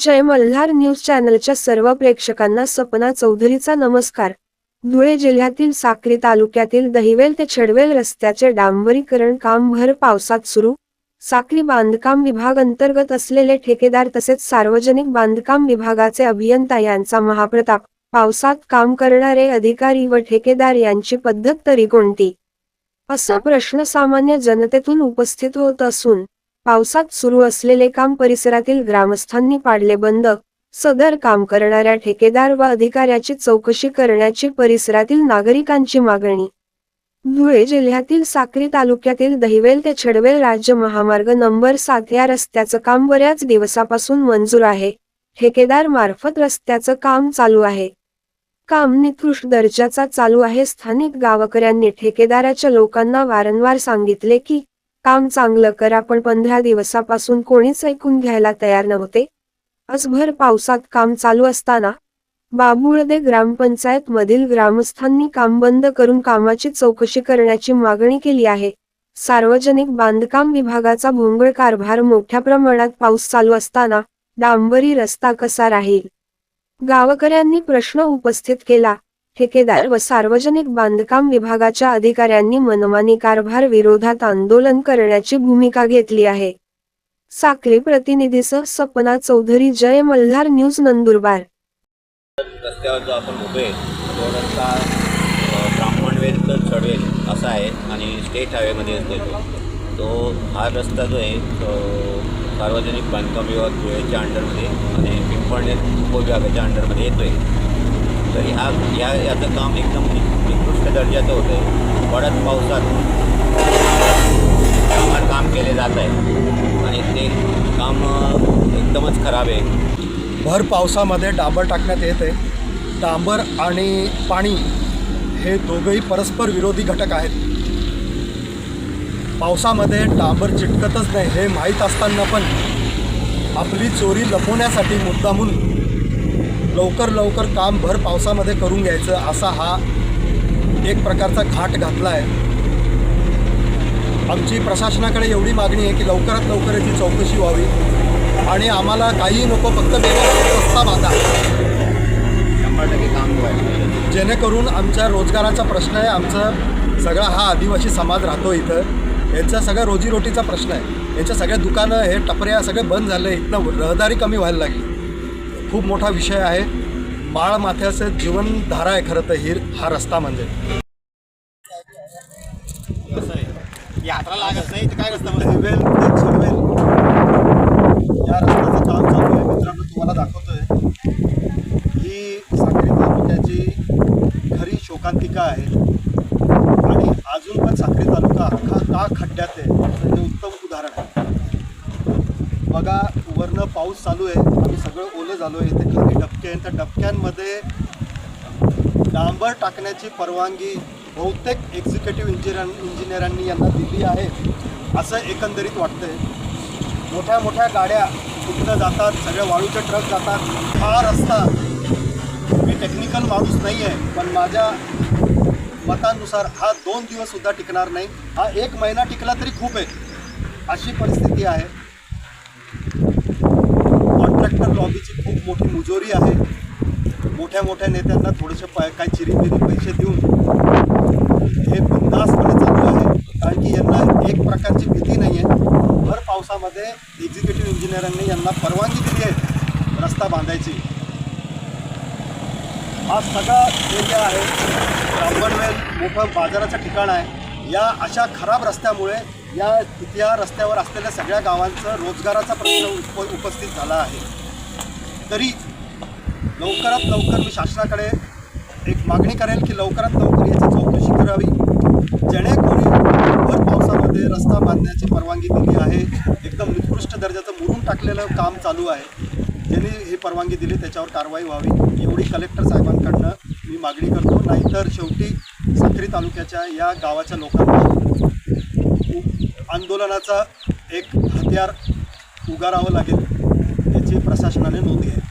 जय Malhar news चॅनलच्या सर्व प्रेक्षकांना सपना चौधरीचा नमस्कार. धुळे जिल्ह्यातील साक्री तालुक्यातील दहिवेल ते छडवेल रस्त्याचे डांबरीकरण काम भर पावसात सुरू. साक्री बांधकाम विभाग अंतर्गत असलेले ठेकेदार तसेच सार्वजनिक बांधकाम विभागाचे अभियंता यांचा महाप्रताप. पावसात काम करणारे अधिकारी व ठेकेदार यांची पद्धत तरी कोणती? असा प्रश्न सामान्य जनतेतून उपस्थित होत असून पावसात सुरू असलेले काम परिसरातील ग्रामस्थांनी पाडले बंद. सदर काम करणाऱ्या ठेकेदार व अधिकाऱ्याची चौकशी करण्याची परिसरातील नागरिकांची मागणी. धुळे जिल्ह्यातील साक्री तालुक्यातील दहिवेल ते छडवेल राज्य महामार्ग नंबर सात या रस्त्याचं काम बऱ्याच दिवसापासून मंजूर आहे. ठेकेदार मार्फत रस्त्याचं काम चालू आहे. काम निकृष्ट दर्जाचा चालू आहे. स्थानिक गावकऱ्यांनी ठेकेदाराच्या लोकांना वारंवार सांगितले की काम चांगलं करा पण पंधरा दिवसापासून कोणीच ऐकून घ्यायला तयार नव्हते. असभर पावसात काम चालू असताना बाबुळदे ग्रामपंचायत मधील ग्रामस्थांनी काम बंद करून कामाची चौकशी करण्याची मागणी केली आहे. सार्वजनिक बांधकाम विभागाचा भोंगळ कारभार मोठ्या प्रमाणात पाऊस चालू असताना डांबरी रस्ता कसा राहील? गावकऱ्यांनी प्रश्न उपस्थित केला. ठेकेदार व सार्वजनिक बांधकाम विभागाच्या अधिकाऱ्यांनी मनमानी कारभार विरोधात आंदोलन करण्याची भूमिका घेतली आहे. साखरे प्रतिनिधीसह सपना चौधरी जय मल्हार न्यूज नंदुरबार. रस्त्यावर जो आपण उभे आहे, तो रस्ता अ, ब्राह्मणवेल तर चढवेल असा आहे आणि स्टेट हायवेमध्ये येतो तो हा रस्ता जो आहे तो सार्वजनिक बांधकाम विभाग धुळेच्या अंडरमध्ये आणि पिंपळनेर उपविभागाच्या अंडरमध्ये येतो आहे तर ह्या या याचं काम एकदम निकृष्ट दर्जाचं होतं आहे पडत पावसात कामात काम केले जात आहे. आणि ते काम एकदमच खराब आहे. भर पावसामध्ये डांबर टाकण्यात येत आहे. डांबर आणि पाणी हे दोघंही परस्पर विरोधी घटक आहेत. पावसामध्ये डांबर चिटकतच नाही हे माहीत असताना पण आपली चोरी लपवण्यासाठी मुद्दामून लवकर लवकर काम भर पावसामध्ये करून घ्यायचं असा हा एक प्रकारचा घाट घातला आहे. आमची प्रशासनाकडे एवढी मागणी आहे की लवकरात लवकर याची चौकशी व्हावी आणि आम्हाला काही नको फक्त रस्ता बांधा. शंभर टक्के काम व्हायला जेणेकरून आमच्या रोजगाराचा प्रश्न आहे आमचा सगळा हा आदिवासी समाज राहतो इथं. यांचा सगळ्या रोजीरोटीचा प्रश्न आहे. यांच्या सगळ्या दुकानं हे टपऱ्या सगळे बंद झाले इथनं रहदारी कमी व्हायला लागली. खूप मोठा विषय आहे. माळ माथ्याचं जीवनधारा आहे खरं तर ही हा रस्ता म्हणजे. यात्रा लागत नाही तर काय रस्ता दहिवेल ते छडवेल या रस्त्याचं काम चालू आहे मित्रांनो तुम्हाला दाखवतोय ही साखरे तालुक्याची खरी शोकांतिका आहे आणि अजून पण साक्री तालुका अख्खा का खड्ड्यात आहे याचं हे उत्तम उदाहरण आहे बघा वरनं पाऊस चालू आहे. आम्ही सगळं ओलं झालो आहे. इथे खाली डबके आहेत. त्या डबक्यांमध्ये डांबर टाकण्याची परवानगी बहुतेक एक्झिक्युटिव्ह इंजिनियर इंजिनियरांनी यांना दिली आहे. असं एकंदरीत वाटतंय. मोठ्या मोठ्या गाड्या कुठनं जातात? सगळ्या वाळूचे ट्रक जातात. हा रस्ता मी टेक्निकल माणूस नाही आहे पण माझ्या मतानुसार हा दोन दिवससुद्धा टिकणार नाही. हा एक महिना टिकला तरी खूप आहे. अशी परिस्थिती आहे. लॉबीची खूप मोठी मुजोरी आहे. मोठ्या मोठ्या नेत्यांना थोडेसे पाय काही चिरीबिरी पैसे देऊन हे बिंदासपणे चालू आहे. कारण की यांना एक प्रकारची भीती नाही आहे भर पावसामध्ये एक्झिक्युटिव्ह इंजिनियरांनी यांना परवानगी दिली आहे रस्ता बांधायची. हा सगळा एरिया आहे. ब्राह्मणवेल मोठं बाजाराचं ठिकाण आहे. या अशा खराब रस्त्यामुळे या या रस्त्यावर असलेल्या सगळ्या गावांचं रोजगाराचा प्रश्न उप उपस्थित झाला आहे. तरी लवकरात लवकर मी शासनाकडे एक मागणी करेल की लवकरात लवकर याची चौकशी करावी. जेणेकरून भर पावसामध्ये रस्ता बांधण्याची परवानगी दिली आहे. एकदम निकृष्ट दर्जाचं मुरून टाकलेलं काम चालू आहे. ज्यांनी ही परवानगी दिली त्याच्यावर कारवाई व्हावी. एवढी कलेक्टर साहेबांकडनं मी मागणी करतो. नाहीतर शेवटी साखरी तालुक्याच्या या गावाच्या लोकांना आंदोलनाचा एक हत्यार उगारावं लागेल. याची प्रशासनाने नोंद घ्यायची